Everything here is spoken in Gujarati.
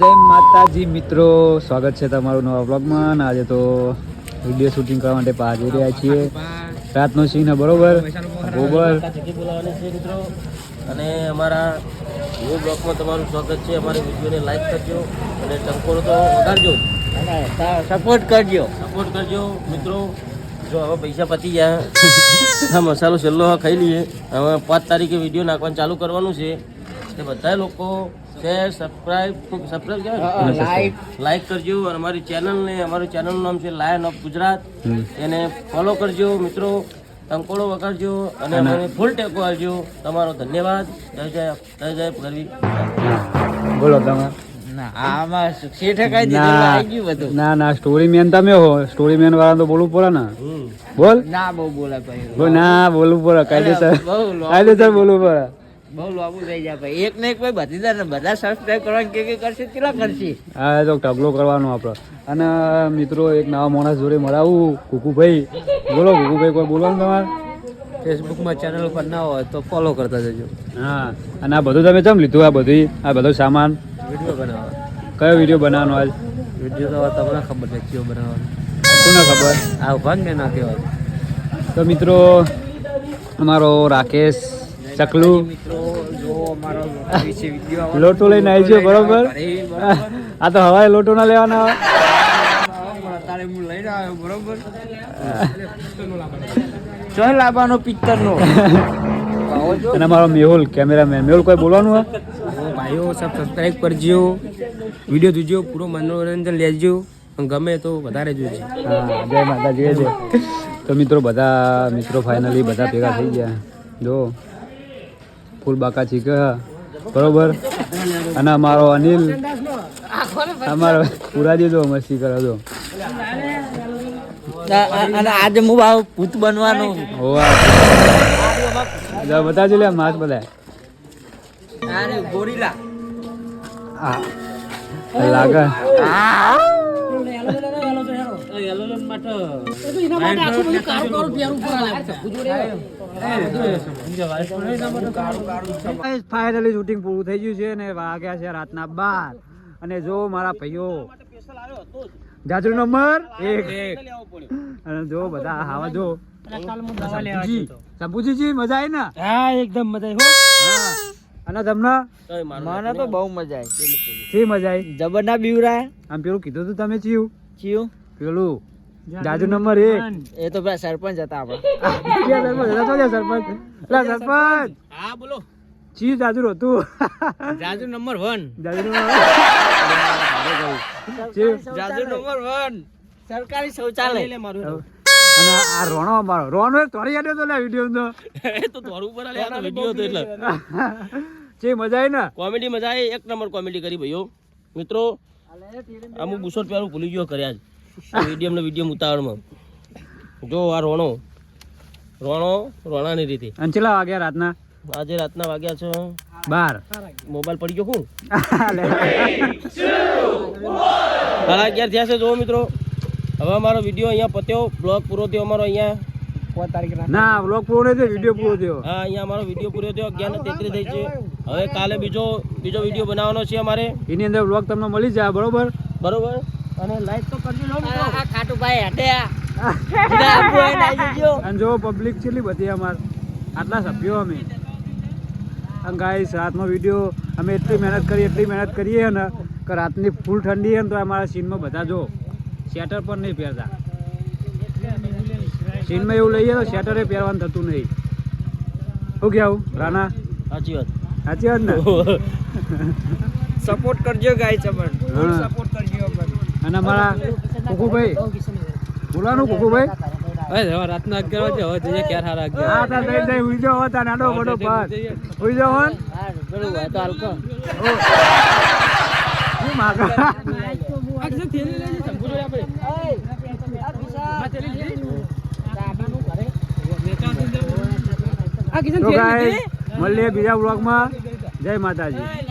જય માતાજી મિત્રો. સ્વાગત છે તમારું નવા બ્લોગમાં અને આજે તો વીડિયો શૂટિંગ કરવા માટે પાછા રહ્યા છીએ. રાતનો સીન છે બરોબર? ગોબર છે મિત્રો અને અમારા ન્યૂ બ્લોગમાં તમારું સ્વાગત છે. અમારી વિડીયોને લાઈક કરજો અને ટંકોરો તો વગાડજો સપોર્ટ કરજો. સપોર્ટ કરજો. મિત્રો જો હવે પૈસા પતી ગયા આ મસાલો છેલ્લો હવે ખાઈ લઈએ. હવે પાંચ તારીખે વીડિયો નાખવાનું ચાલુ કરવાનું છે. તે બધા લોકો share subscribe subscribe like like કરજો અને અમારી ચેનલને અમારું ચેનલનું નામ છે લાયન ઓફ ગુજરાત એને ફોલો કરજો મિત્રો. તંકોડો વગાડજો અને અમને ફૂલ ટેકો આપજો તમારો ધન્યવાદ. જય જય જય જય ગરવી બોલો તમે. ના ના આવી ગયું બધું. ના ના સ્ટોરી મેન તમે હો. સ્ટોરી મેન વાળા તો બોલવું પડે ને. બોલ. ના બહુ બોલા ભાઈ. ના બોલવું પડે. કાયદેસર કાયદેસર બોલવું પડે. બહુ લાંબુ થઈ જાય ભાઈ. એક ને એક ભાઈ બધી ને બધા સબસ્ક્રાઇબ કરવાનું કે કે કરશે કેટલા કરશે? આ તો ટબલો કરવાનો આપણો. અને મિત્રો એક નવા માણસ જોડે મળાવું કુકુભાઈ. બોલો કુકુભાઈ કોઈ બોલવાનું તમારે? ફેસબુકમાં ચેનલ ઉપર ના હોય તો ફોલો કરતા જજો. હા અને આ બધું તમે કેમ લીધું આ બધી આ બધો સામાન? વીડિયો બનાવવા કયો વીડિયો બનાવવાનો આજ? વીડિયો તો તમને ખબર છે કયો બનાવવાનો. કોને ખબર? આ ભાગ ને ના કહેવાય. તો મિત્રો અમારો રાકેશ ચકલુ. લોટો લઈને આવી ગયો બરોબર? આ તો હવાએ લોટો ના લેવાના હું ચોય લાવવાનો પિક્ચર નો અને અમારો મેહુલ કેમેરામેન. મેહુલ કોઈ બોલવાનું હોય? ભાઈઓ સબ સબસ્ક્રાઈબ કરજો. વીડિયો જોજો પૂરો મનોરંજન લેજો. ગમે તો વધારે જોજો. હા જય માતાજી તો મિત્રો બધા મિત્રો ફાઇનલી બધા ભેગા થઈ ગયા. જો ફૂલ બાકા ચીક બરોબર? અને અમારો અનિલ અમારો પુરાજી જો મસ્તી કરો છો અને આજે હું ભાવ ભૂત બનવાનો હોવા બતાજો લે માસ બધા અરે ગોરીલા. હા. લાગે. ફાઇનલી શૂટિંગ પૂરું થઈ ગયું છે અને વાગ્યા છે રાતના બાર. અને જો મારા ભાઈઓ. જાજુ નંબર એક. અને જો બધા હાવા જો. મજા આવી ને? હા એકદમ મજા હો. હા. અને તમને? મને તો બહુ મજા આવી. મજા આવી? જબર ના બીવરા. આમ પેલું કીધું તું તમે ચિયું? ચિયું? પેલું જાજુ નંબર એ એ તો પેલા સરપંચ હતા આપણા. સરપંચ પેલા સરપંચ. હા બોલો. ચી જાજુ હતું. જાજુ નંબર વન. જાજુ નંબર જાજુ નંબર વન. સરકારી શૌચાલય. મારું અને આ રોણો અમારો. રોણો તોરી આડ્યો તો લે વીડિયો તો એ તો થોડું ઉપર લે આ તો એટલે. જે મજા આવી ને? કોમેડી મજા આવી એક નંબર કોમેડી કરી ભાઈઓ મિત્રો અમુક બુસોટ પ્યારું ભૂલી ગયો કર્યા જ વીડિયો ને વીડિયો ઉતાવળમાં. જો આ રોણો રોણો રોણાની રીતે. અને કેટલા વાગ્યા રાતના? આજે રાતના વાગ્યા છે. બાર. મોબાઈલ પડી ગયો હું. સાડા અગિયાર થયા છે જો મિત્રો. હવે અમારો વીડિયો અહીંયા પત્યો બ્લોગ પૂરો થયો અમારો અહીંયા. ના વ્લોગ પૂરો થયો વીડિયો પૂરો થયો. હા અહીંયા અમારો વીડિયો પૂરો થયો અગિયાર તેત્રીસ થઈ છે. હવે કાલે બીજો બીજો વીડિયો બનાવવાનો છે અમારે. એની અંદર વ્લોગ તમને મળી જાય બરોબર? બરોબર? અને લાઈક તો કરજો લો મિત્રો. આ ખાટુ ભાઈ જજો અને જો પબ્લિક છેલી બધી અમાર આટલા સભ્યો અમે. અને ગાઈસ રાતનો વીડિયો અમે એટલી મહેનત કરી એટલી મહેનત કરીએ ને કે રાતની ફૂલ ઠંડી છે ને તો અમારા સીનમાં બધા જો શેટર પણ નહીં પહેરતા. સીનમાં એવું લઈએ તો શેટરે પહેરવાનું થતું નહીં. શું કહેવું રાના? સાચી વાત. સાચી વાત ને? સપોર્ટ કરજો ગાય ચમન સપોર્ટ કરજો. અને અમારા કુકુભાઈ. બોલાનું કુકુભાઈ. હવે રાતના અગિયાર વાગે હવે જઈએ ક્યારે હારા હા તાર દઈ દઈ હુઈ જાઓ તાર નાનો મોટો પર. હુઈ જાઓ હન હા તો ગાઈસ મળીએ બીજા બ્લોગમાં જય માતાજી.